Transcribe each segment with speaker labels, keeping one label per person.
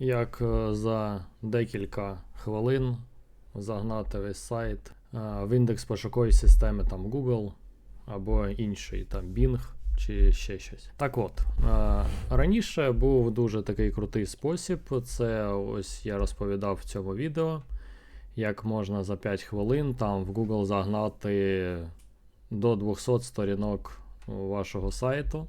Speaker 1: як е, за декілька хвилин загнати весь сайт е, в індекс пошукової системи там Google або інший там Bing чи ще щось. Так от, е, раніше був дуже такий крутий спосіб. Це ось я розповідав в цьому відео, як можна за 5 хвилин там в Google загнати до 200 сторінок вашого сайту.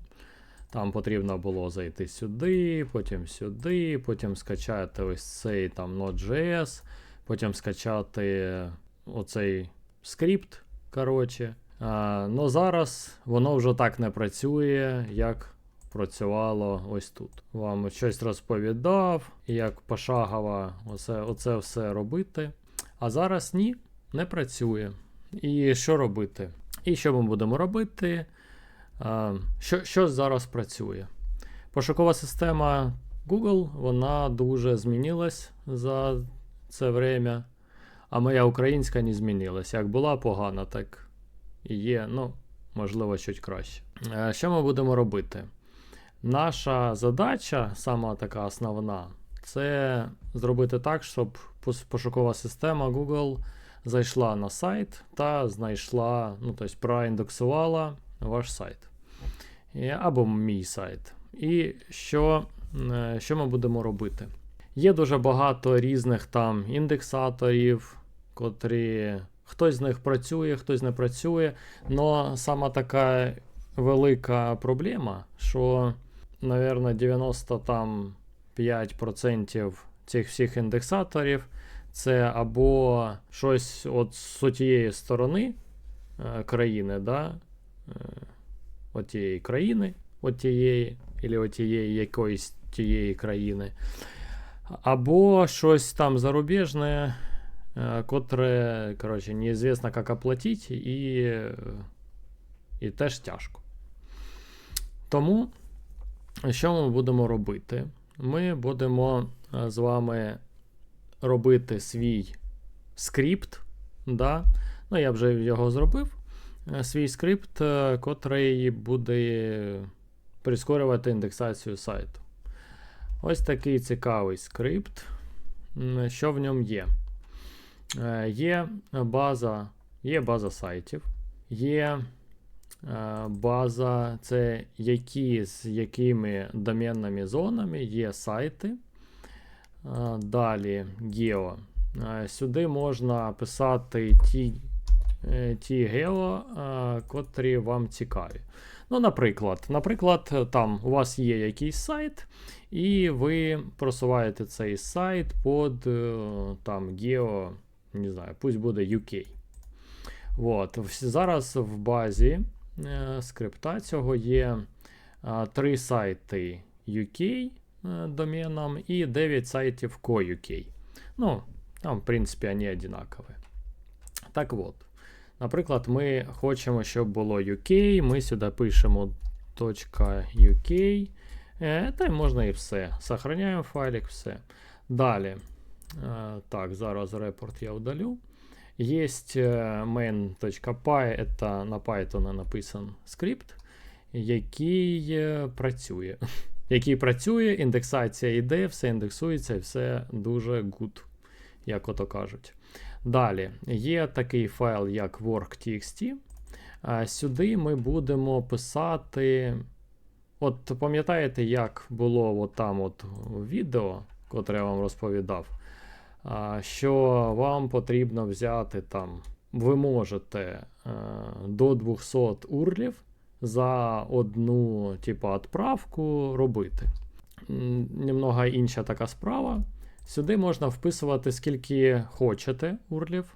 Speaker 1: Там потрібно було зайти сюди, потім сюди, потім скачати ось цей там Node.js, потім скачати оцей скрипт. Коротше. Ну зараз воно вже так не працює, як працювало ось тут. Вам щось розповідав, як пошагово оце, оце все робити. А зараз ні, не працює. І що робити? І що ми будемо робити? Що, що зараз працює? Пошукова система Google вона дуже змінилась за це время, а моя українська не змінилась. Як була погана, так і є, ну, можливо, чуть краще. Е, Що ми будемо робити? Наша задача, сама така основна, це зробити так, щоб пошукова система Google зайшла на сайт та знайшла, ну, тобто проіндексувала ваш сайт. І- Або мій сайт. І що, е, що ми будемо робити? Є дуже багато різних там індексаторів, котрі хтось з них працює, хтось не працює. Но сама така велика проблема, що, мабуть, 95% цих всіх індексаторів це або щось от з тієї сторони е, країни, да? Е, от тієї країни, от тієї, або от тієї якоїсь тієї країни, або щось там зарубіжне, е, котре, коротше, неізвісно, як оплатити, і, і теж тяжко. Тому, що ми будемо робити? Ми будемо е, з вами робити свій скрипт. Да? Ну, я вже його зробив. Е, Свій скрипт, е, котрий буде прискорювати індексацію сайту. Ось такий цікавий скрипт. Що в ньому є? Е, Є база, є база сайтів, є база, це які з якими доменними зонами є сайти. Далі. Е, Сюди можна писати ті, ті гео, е, котрі вам цікаві. Ну, наприклад, наприклад, там у вас є якийсь сайт, і ви просуваєте цей сайт під е, там Geo, не знаю, пусть буде UK. От. Зараз в базі е, скрипта цього є е, три сайти UK е, доменом і 9 сайтів co.uk. Ну, там, в принципі, вони одинакові. Так от. Наприклад, ми хочемо, щоб було UK, ми сюди пишемо .uk, е, та й можна і все. Сохраняємо файлик, все. Далі. Е, так, зараз репорт я удалю. Есть е, main.py, это на Python написан скрипт, який працює. який працює, індексація йде, все індексується і все дуже good, як ото кажуть. Далі є такий файл, як work.txt. Сюди ми будемо писати. От пам'ятаєте, як було там от відео, котре я вам розповідав, що вам потрібно взяти там, ви можете е, до 200 урлів за одну типу, відправку робити. Немного інша така справа. Сюди можна вписувати скільки хочете урлів,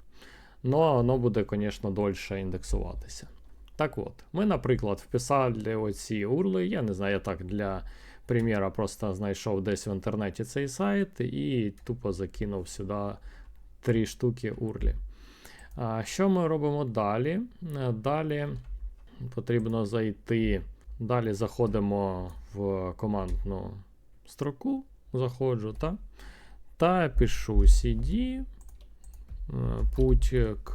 Speaker 1: але воно буде, звісно, дольше індексуватися. Так от, ми, наприклад, вписали оці урли. Я не знаю, я так для приміра просто знайшов десь в інтернеті цей сайт і тупо закинув сюди три штуки урлі. Що ми робимо далі? Е, Далі потрібно зайти. Далі заходимо в командну строку. Заходжу, так? Та пишу cd. е, Путь к.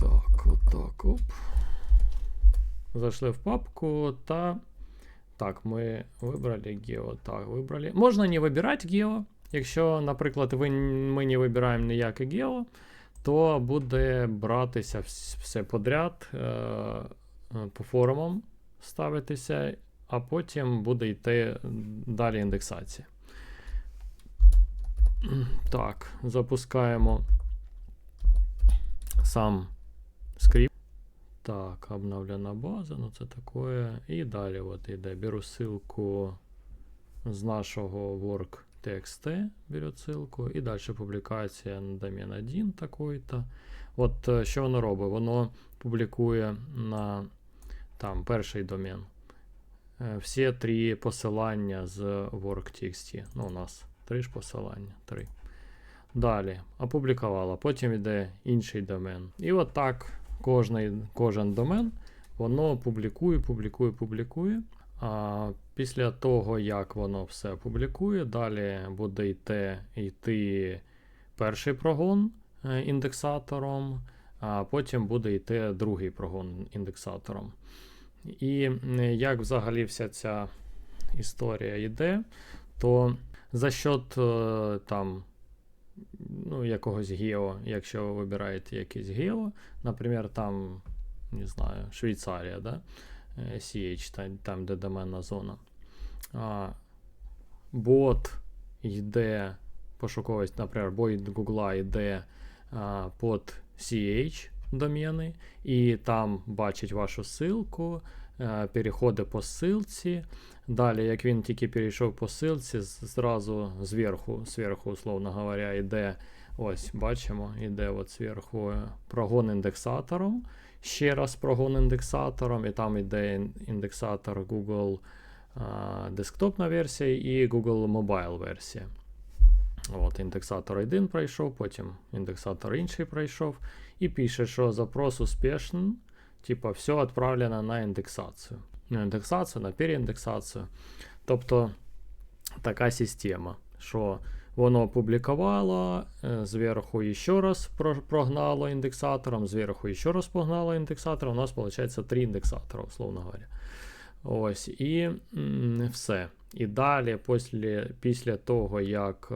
Speaker 1: Так, отак, оп. Зайшли в папку та Так, ми вибрали гео. Так, вибрали. Можна не вибирати гео. Якщо, наприклад, ви, ми не вибираємо ніяке гео, то буде братися все подряд е, е, по форумам ставитися, а потім буде йти далі індексація. Так, запускаємо сам скрипт. Так, обновлена база, ну це таке. І далі от іде. Беру ссылку з нашого work.txt, беру ссылку, і далі публікація на домен 1 такий-то. От е, що воно робить? Воно публікує на там перший домен. Е, Всі три посилання з work.txt. Ну, у нас три ж посилання. Три. Далі опублікувала, потім йде інший домен. І от так кожний, кожен домен воно публікує, публікує, публікує. А після того, як воно все публікує, далі буде йти, йти перший прогон е, індексатором, а потім буде йти другий прогон індексатором. І як взагалі вся ця історія йде, то за счет е, там ну, якогось гео, якщо ви вибираєте якийсь гео, наприклад, там, не знаю, Швейцарія, да? е, CH, там, там де доменна зона. А, бот йде пошуковість, наприклад, бот Google йде а, під CH домени, і там бачить вашу ссылку, е, переходить по ссылці. Далі, як він тільки перейшов по ссылці, зразу зверху, зверху, условно говоря, йде, ось бачимо, йде от зверху е, прогон індексатором. Ще раз прогон індексатором, і там йде індексатор Google десктопна версія і Google Mobile версія. От, індексатор один пройшов, потім індексатор інший пройшов. І пише, що запрос успішний, типа все відправлено на індексацію. На індексацію, на переіндексацію. Тобто така система, що воно опублікувало, е, зверху ще раз прогнало індексатором, зверху ще раз погнало індексатором. У нас виходить три індексатора, условно говоря. Ось, і все. І далі, після, після того, як е,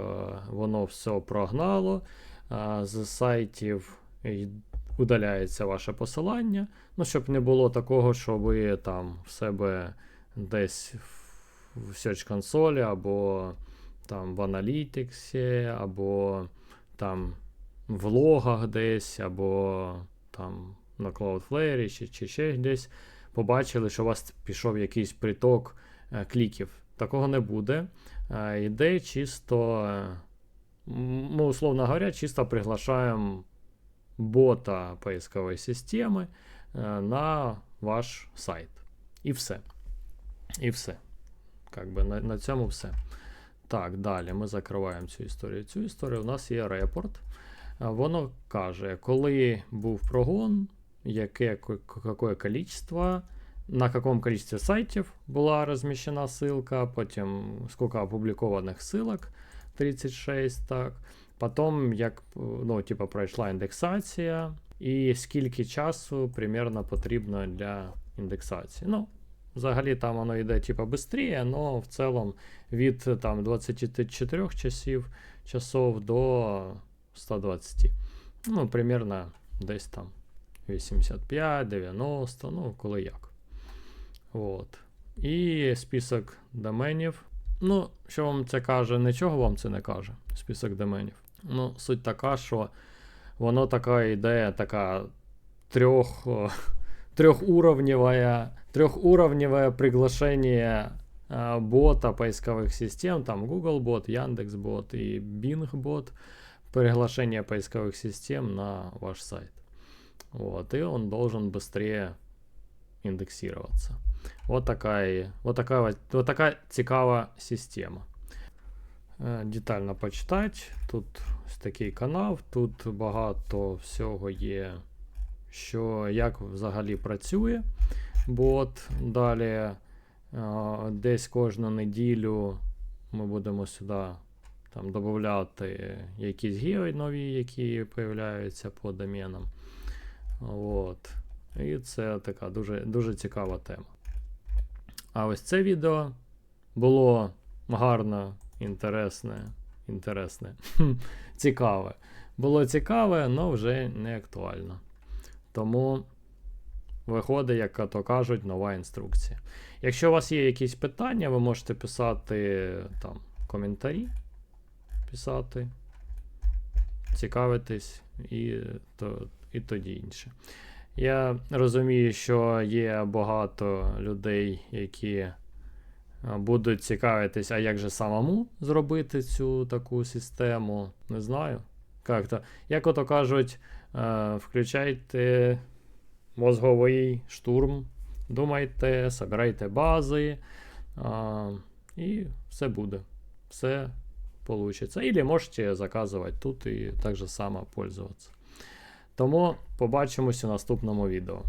Speaker 1: воно все прогнало, е, з сайтів удаляється ваше посилання. Ну, щоб не було такого, що ви там в себе десь в Search консолі, або там в Analytics, або там в логах десь, або там на Cloudflare, чи, чи ще десь побачили, що у вас пішов якийсь приток е, кліків. Такого не буде. Е, Йде чисто, е, ну, условно говоря, чисто приглашаємо бота поискової системи е, на ваш сайт. І все. І все. Как би на, на цьому все. Так, далі ми закриваємо цю історію. Цю історію у нас є репорт. Е, Воно каже, коли був прогон, яке какое количество, на каком количестве сайтів була розміщена ссылка, потім скільки опублікованих ссылок, 36, так. Потім, як ну, типу, пройшла індексація, і скільки часу примерно потрібно для індексації. Ну, взагалі там воно йде типу, швидше, але в цілому від там, 24 часів, часов до 120. Ну, примерно десь там 85, 90, ну, коли як. От. І список доменів. Ну, що вам це каже, нічого вам це не каже, список доменів. Ну, суть така, що воно така ідея, така трьох, о, трьохуровневая, трехуровневое приглашение а, бота поисковых систем, там Google бот, Яндекс бот и Bing бот, приглашение поисковых систем на ваш сайт. Вот, и он должен быстрее индексироваться. Вот такая, вот такая, вот, такая цікава система. Е, Детально почитати. Тут ось такий канал, тут багато всього є, що як взагалі працює бот. Далі е, десь кожну неділю ми будемо сюди там додати якісь гео нові, які появляються по доменам. От. І це така дуже, дуже цікава тема. А ось це відео було гарно, інтересне, інтересне, цікаве. Було цікаве, але вже не актуально. Тому виходить, як то кажуть, нова інструкція. Якщо у вас є якісь питання, ви можете писати там коментарі, писати, цікавитись і, то, і тоді інше. Я розумію, що є багато людей, які будуть цікавитись, а як же самому зробити цю таку систему. Не знаю. Як то, як ото кажуть, е, включайте мозговий штурм, думайте, собирайте бази, і все буде. Все получится. Или можете заказувати тут і так же само пользуватися. Тому побачимось у наступному відео.